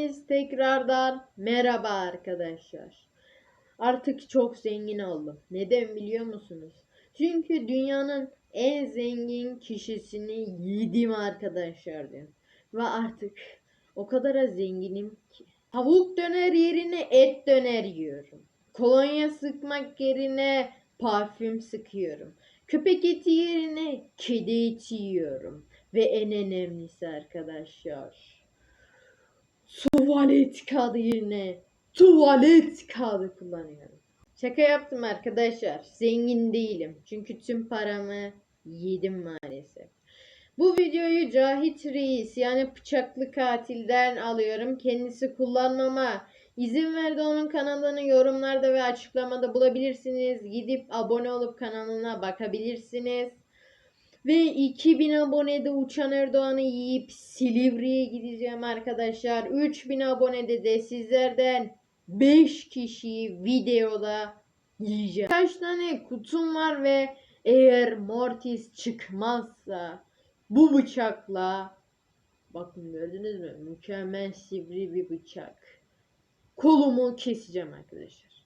Hepiniz tekrardan merhaba arkadaşlar. Artık çok zengin oldum. Neden biliyor musunuz? Çünkü dünyanın en zengin kişisini yedim arkadaşlar diyorum. Ve artık o kadar zenginim ki. Tavuk döner yerine et döner yiyorum. Kolonya sıkmak yerine parfüm sıkıyorum. Köpek eti yerine kedi eti yiyorum. Ve en önemlisi arkadaşlar. Tuvalet kağıdı yerine tuvalet kağıdı kullanıyorum. Şaka yaptım arkadaşlar. Zengin değilim. Çünkü tüm paramı yedim maalesef. Bu videoyu Cahit Reis yani bıçaklı katilden alıyorum. Kendisi kullanmama izin verdi. Onun kanalını yorumlarda ve açıklamada bulabilirsiniz. Gidip abone olup kanalına bakabilirsiniz. Ve 2000 abonede Uçan Erdoğan'ı yiyip Silivri'ye gideceğim arkadaşlar. 3000 abonede de sizlerden 5 kişiyi videoda yiyeceğim. Kaç tane kutum var ve eğer Mortis çıkmazsa bu bıçakla bakın gördünüz mü? Mükemmel sivri bir bıçak. Kolumu keseceğim arkadaşlar.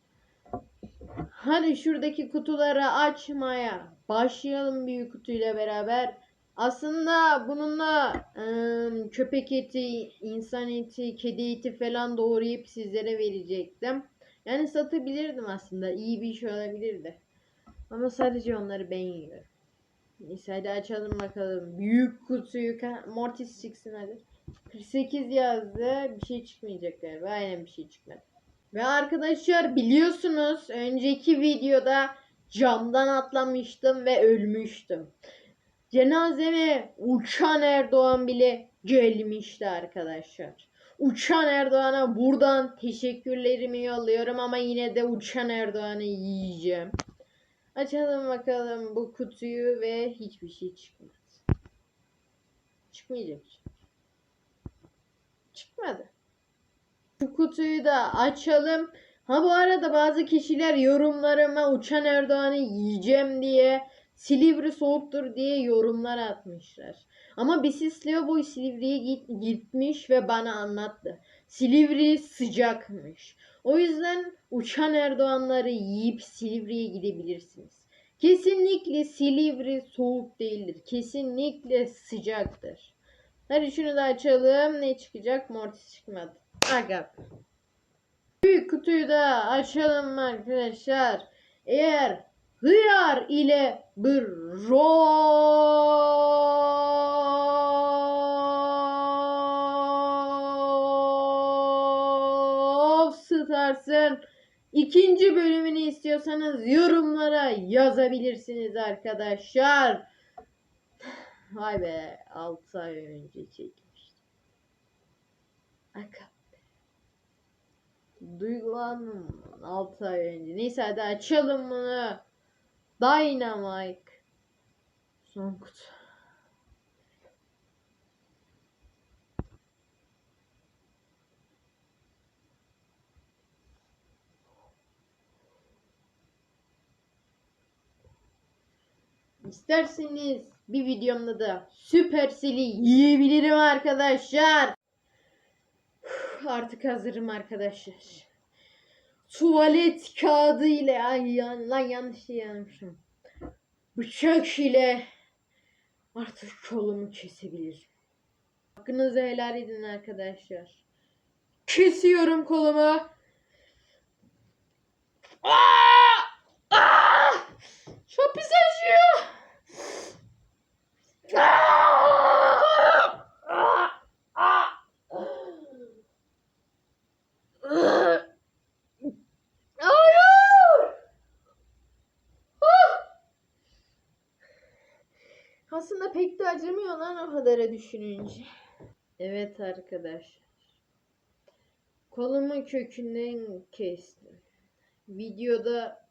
Hadi şuradaki kutuları açmaya başlayalım büyük kutuyla beraber. Aslında bununla ıı, köpek eti, insan eti, kedi eti falan doğrayıp sizlere verecektim. Yani satabilirdim aslında. iyi bir iş olabilirdi. Ama sadece onları ben yiyorum. Neyse hadi açalım bakalım. Büyük kutuyu Mortis çıksın hadi. 48 yazdı. Bir şey çıkmayacak galiba. Aynen bir şey çıkmadı. Ve arkadaşlar biliyorsunuz önceki videoda camdan atlamıştım ve ölmüştüm. Cenazeme uçan Erdoğan bile gelmişti arkadaşlar. Uçan Erdoğan'a buradan teşekkürlerimi yolluyorum ama yine de uçan Erdoğan'ı yiyeceğim. Açalım bakalım bu kutuyu ve hiçbir şey çıkmadı. Çıkmayacak. Çıkmadı. Kutuyu da açalım. Ha bu arada bazı kişiler yorumlarıma Uçan Erdoğan'ı yiyeceğim diye Silivri soğuktur diye yorumlar atmışlar. Ama Bisis Leoboy Silivri'ye git, gitmiş ve bana anlattı. Silivri sıcakmış. O yüzden Uçan Erdoğanları yiyip Silivri'ye gidebilirsiniz. Kesinlikle Silivri soğuk değildir. Kesinlikle sıcaktır. Hadi şunu da açalım. Ne çıkacak? Mortis çıkmadı. Aga. Büyük kutuyu da açalım arkadaşlar. Eğer hıyar ile Brawl Stars'ın ikinci bölümünü istiyorsanız yorumlara yazabilirsiniz arkadaşlar. Vay be 6 ay önce çekmiştim. Aga. Duygulandım 6 ay önce. Neyse hadi açalım bunu. Dynamite. Son kutu. İsterseniz bir videomda da Supercell'i yiyebilirim arkadaşlar. Artık hazırım arkadaşlar. Tuvalet kağıdı ile ay yan, lan yanlış yazmışım. Bıçak ile artık kolumu kesebilirim. Hakkınızı helal edin arkadaşlar. Kesiyorum kolumu. Aa! Çok pis acıyor. Aa! Aa! Aa! Hayır! Ah! Aslında pek de acımıyor lan o kadara düşününce. Evet arkadaşlar. Kolumu kökünden kestim. Videoda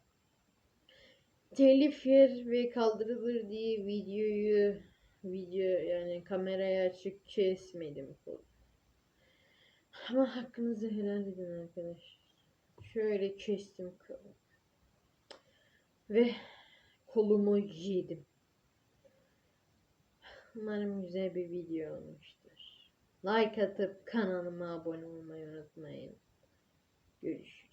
telif yer ve kaldırılır diye videoyu video yani kameraya açık kesmedim kolumu. Ama hakkınızı helal edin arkadaşlar. Şöyle kestim kolumu. Ve kolumu yedim. Umarım güzel bir video olmuştur. Like atıp kanalıma abone olmayı unutmayın. Görüşürüz.